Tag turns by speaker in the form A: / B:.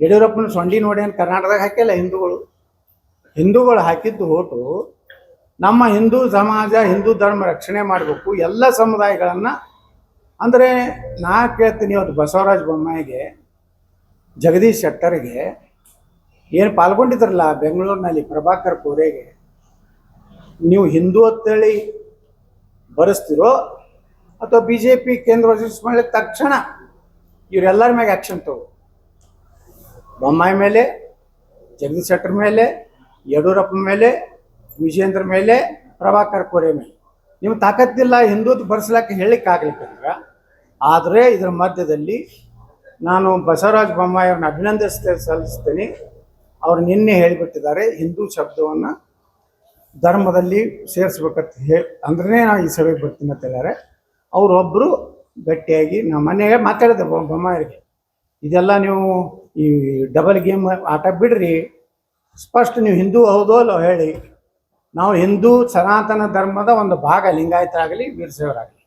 A: ಯಡಿಯೂರಪ್ಪನ ಸೊಂಡಿ ನೋಡಿ ಅಂತ ಕರ್ನಾಟಕದಾಗ ಹಾಕಿಲ್ಲ? ಹಿಂದೂಗಳು. ಹಿಂದೂಗಳು ಹಾಕಿದ್ದು ಓಟು. ನಮ್ಮ ಹಿಂದೂ ಸಮಾಜ, ಹಿಂದೂ ಧರ್ಮ ರಕ್ಷಣೆ ಮಾಡಬೇಕು. ಎಲ್ಲ ಸಮುದಾಯಗಳನ್ನು. ಅಂದರೆ ನಾ ಕೇಳ್ತೀನಿ ಇವತ್ತು ಬಸವರಾಜ ಬೊಮ್ಮಾಯಿಗೆ, ಜಗದೀಶ್ ಶೆಟ್ಟರ್ಗೆ. ಏನು ಪಾಲ್ಗೊಂಡಿದ್ರಲ್ಲ ಬೆಂಗಳೂರಿನಲ್ಲಿ ಪ್ರಭಾಕರ್ ಕೋರೆಗೆ. ನೀವು ಹಿಂದೂ ಅಂತೇಳಿ ಬರೆಸ್ತಿರೋ ಅಥವಾ ಬಿ ಜೆ ಪಿ ಕೇಂದ್ರ ತಕ್ಷಣ ಇವರೆಲ್ಲರ ಮ್ಯಾಗೆ ಆ್ಯಕ್ಷನ್ ತಗೋ. ಬೊಮ್ಮಾಯಿ ಮೇಲೆ, ಜಗದೀಶ್ ಶೆಟ್ಟರ್ ಮೇಲೆ, ಯಡಿಯೂರಪ್ಪ ಮೇಲೆ ವಿಜೇಂದ್ರ ಮೇಲೆ, ಪ್ರಭಾಕರ್ ಕೋರೆ ಮೇಲೆ. ನಿಮ್ಮ ತಾಕತ್ತಿಲ್ಲ ಹಿಂದೂತ್ ಬರ್ಸ್ಲಾಕ ಹೇಳಿಕ್ಕೆ ಆಗ್ಲಿಕ್ಕಂದ್ರ ಆದರೆ ಇದರ ಮಧ್ಯದಲ್ಲಿ ನಾನು ಬಸವರಾಜ ಬೊಮ್ಮಾಯಿ ಅವ್ರನ್ನ ಅಭಿನಂದಿಸ್ತೇ, ಸಲ್ಲಿಸ್ತೇನೆ. ಅವ್ರು ನಿನ್ನೆ ಹೇಳಿಬಿಟ್ಟಿದ್ದಾರೆ ಹಿಂದೂ ಶಬ್ದವನ್ನು ಧರ್ಮದಲ್ಲಿ ಸೇರಿಸ್ಬೇಕಂತ ಹೇಳಿ ಅಂದ್ರೆ ನಾನು ಈ ಸಭೆಗೆ ಬರ್ತೀನಿ ಅಂತ ಹೇಳ್ಯಾರೆ. ಅವರೊಬ್ಬರು ಗಟ್ಟಿಯಾಗಿ ನಮ್ಮ ಮನೆಗೆ ಮಾತಾಡಿದೆ ಬೊಮ್ಮಾಯಿಗೆ. ಇದೆಲ್ಲ ನೀವು ಈ ಡಬಲ್ ಗೇಮ್ ಆಟ ಬಿಡ್ರಿ. ಸ್ಪಷ್ಟ ನೀವು ಹಿಂದೂ ಹೌದೋ ಅಲ್ಲೋ ಹೇಳಿ. ನಾವು ಹಿಂದೂ ಸನಾತನ ಧರ್ಮದ ಒಂದು ಭಾಗ ಲಿಂಗಾಯತರಾಗಲಿ ವೀರಶೈವರಾಗಲಿ